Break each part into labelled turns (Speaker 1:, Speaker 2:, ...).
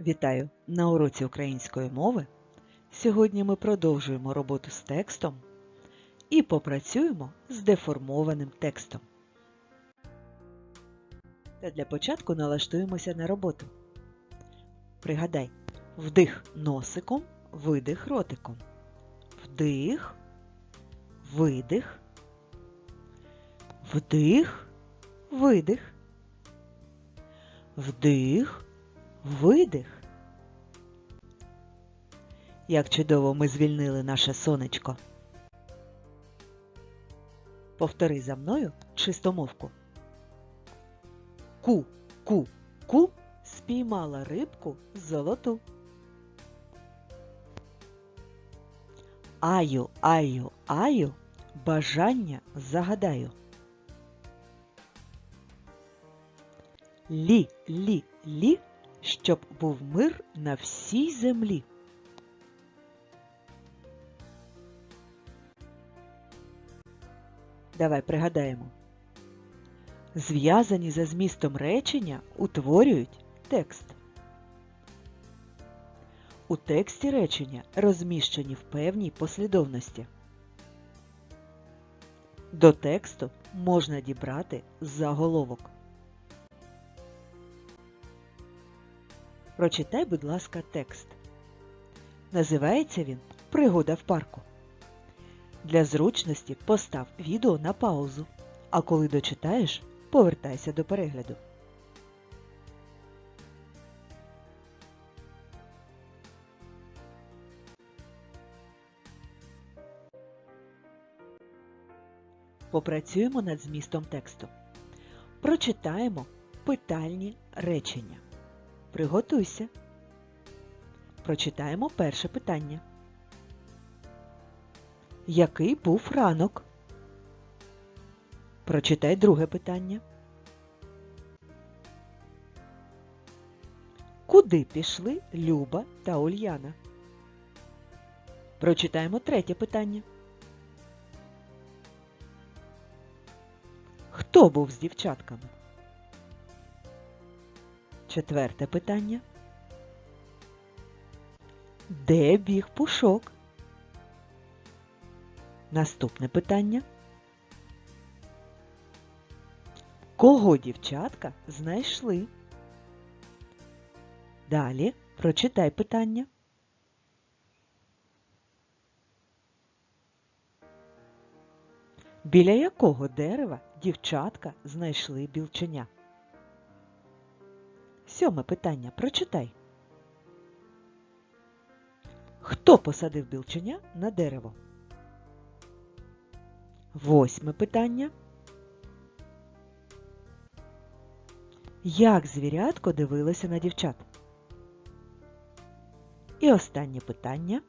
Speaker 1: Вітаю на уроці української мови. Сьогодні ми продовжуємо роботу з текстом і попрацюємо з деформованим текстом. Та для початку налаштуємося на роботу. Пригадай, вдих носиком, видих ротиком. Вдих, видих, вдих, видих, вдих, видих. Як чудово ми звільнили наше сонечко. Повтори за мною чистомовку. Ку, ку, ку спіймала рибку золоту. Аю, аю, аю, бажання загадаю. Лі, лі, лі, щоб був мир на всій землі. Давай пригадаємо. Зв'язані за змістом речення утворюють текст. У тексті речення розміщені в певній послідовності. До тексту можна дібрати заголовок. Прочитай, будь ласка, текст. Називається він Пригода в парку. Для зручності постав відео на паузу, а коли дочитаєш, повертайся до перегляду. Попрацюємо над змістом тексту. Прочитаємо питальні речення. Приготуйся. Прочитаємо перше питання. Який був ранок? Прочитай друге питання. Куди пішли Люба та Ульяна? Прочитаємо третє питання. Хто був з дівчатками? Четверте питання. Де біг пушок? Наступне питання. Кого дівчатка знайшли? Далі прочитай питання. Біля якого дерева дівчатка знайшли білченя? Сьоме питання. Прочитай. Хто посадив білченя на дерево? Восьме питання. Як звірятко дивилося на дівчат? І останнє питання.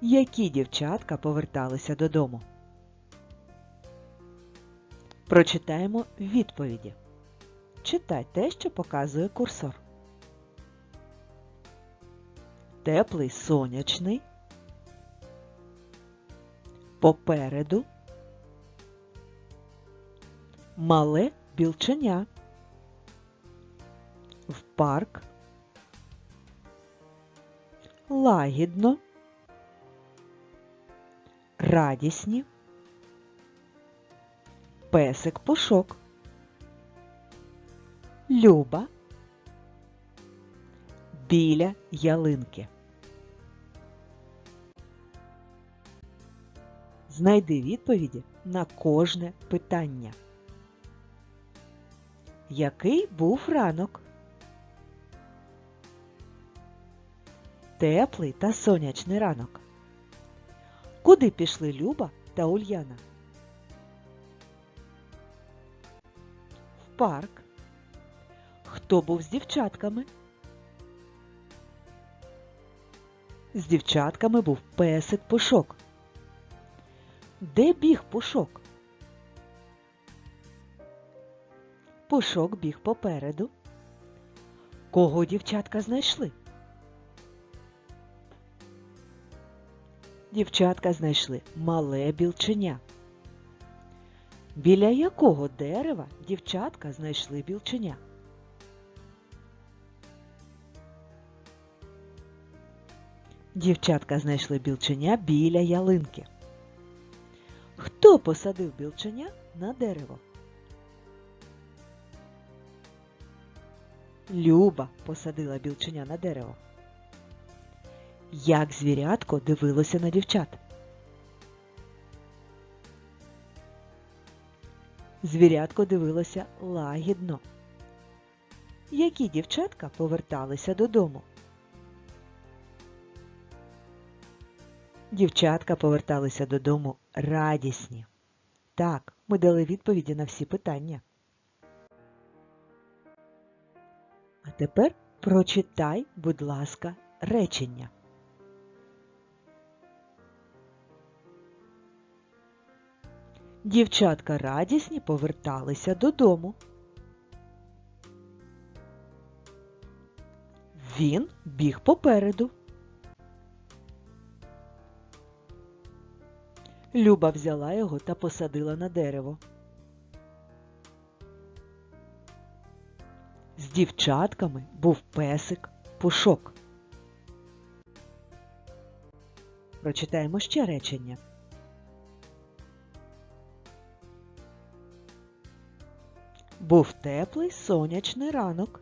Speaker 1: Які дівчатка поверталися додому? Прочитаємо відповіді. Читай те, що показує курсор. Теплий сонячний. Попереду. Мале білченя. В парк. Лагідно. Радісні. Песик пушок. Люба. Біля ялинки. Знайди відповіді на кожне питання. Який був ранок? Теплий та сонячний ранок. Куди пішли Люба та Ульяна? В парк. Хто був з дівчатками? З дівчатками був песик Пушок. Де біг Пушок? Пушок біг попереду. Кого дівчатка знайшли? Дівчатка знайшли мале білченя. Біля якого дерева дівчатка знайшли білченя? Дівчатка знайшли білченя біля ялинки. Хто посадив білченя на дерево? Люба посадила білченя на дерево. Як звірятко дивилося на дівчат. Звірятко дивилося лагідно. Які дівчатка поверталися додому? Дівчатка поверталися додому радісні. Так, ми дали відповіді на всі питання. А тепер прочитай, будь ласка, речення. Дівчатка радісні поверталися додому. Він біг попереду. Люба взяла його та посадила на дерево. З дівчатками був песик пушок. Прочитаємо ще речення. Був теплий сонячний ранок.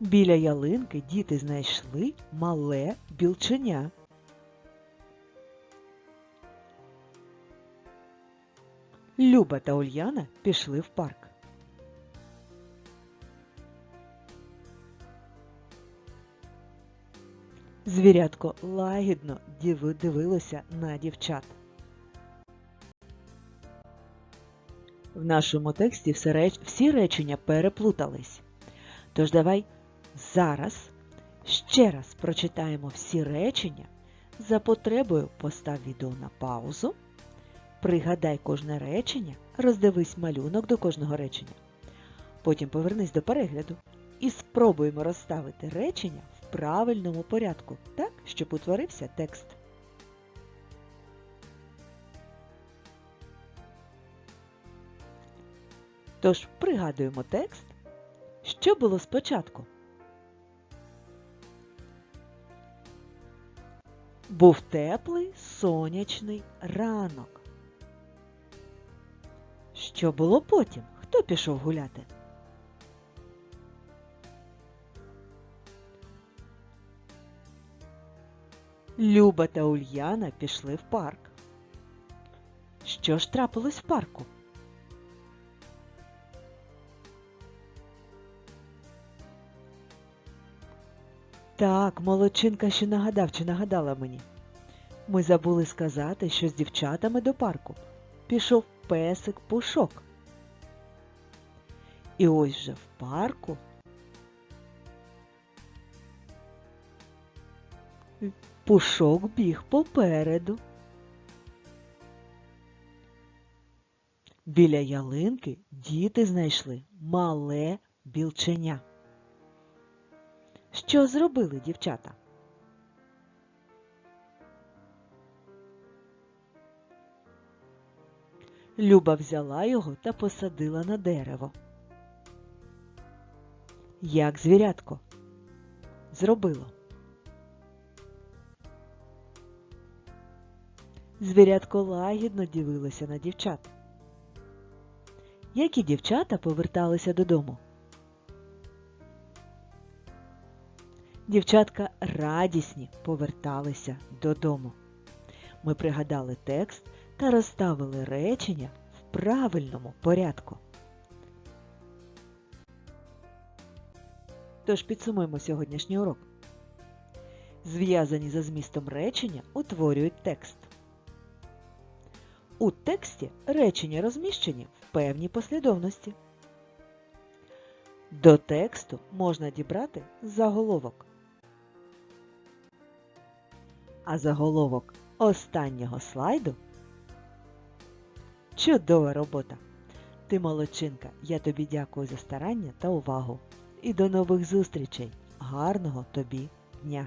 Speaker 1: Біля ялинки діти знайшли мале білченя. Люба та Ульяна пішли в парк. Звірятко лагідно дивилося на дівчат. В нашому тексті всі речення переплутались. Тож давай зараз ще раз прочитаємо всі речення. За потребою постав відео на паузу. Пригадай кожне речення, роздивись малюнок до кожного речення. Потім повернись до перегляду і спробуємо розставити речення в правильному порядку, так, щоб утворився текст. Тож пригадуємо текст. Що було спочатку? Був теплий сонячний ранок. Що було потім? Хто пішов гуляти? Люба та Ульяна пішли в парк. Що ж трапилось в парку? Так, молодчинка ще нагадав чи нагадала мені. Ми забули сказати, що з дівчатами до парку пішов песик пушок. І ось же в парку пушок біг попереду. Біля ялинки діти знайшли мале білченя. Що зробили дівчата? Люба взяла його та посадила на дерево. Як звірятко зробило? Звірятко лагідно дивилося на дівчат. Які дівчата поверталися додому? Дівчатка радісні поверталися додому. Ми пригадали текст та розставили речення в правильному порядку. Тож підсумуємо сьогоднішній урок. Зв'язані за змістом речення утворюють текст. У тексті речення розміщені в певній послідовності. До тексту можна дібрати заголовок. А заголовок останнього слайду чудова робота. Ти молодчинка. Я тобі дякую за старання та увагу. І до нових зустрічей. Гарного тобі дня!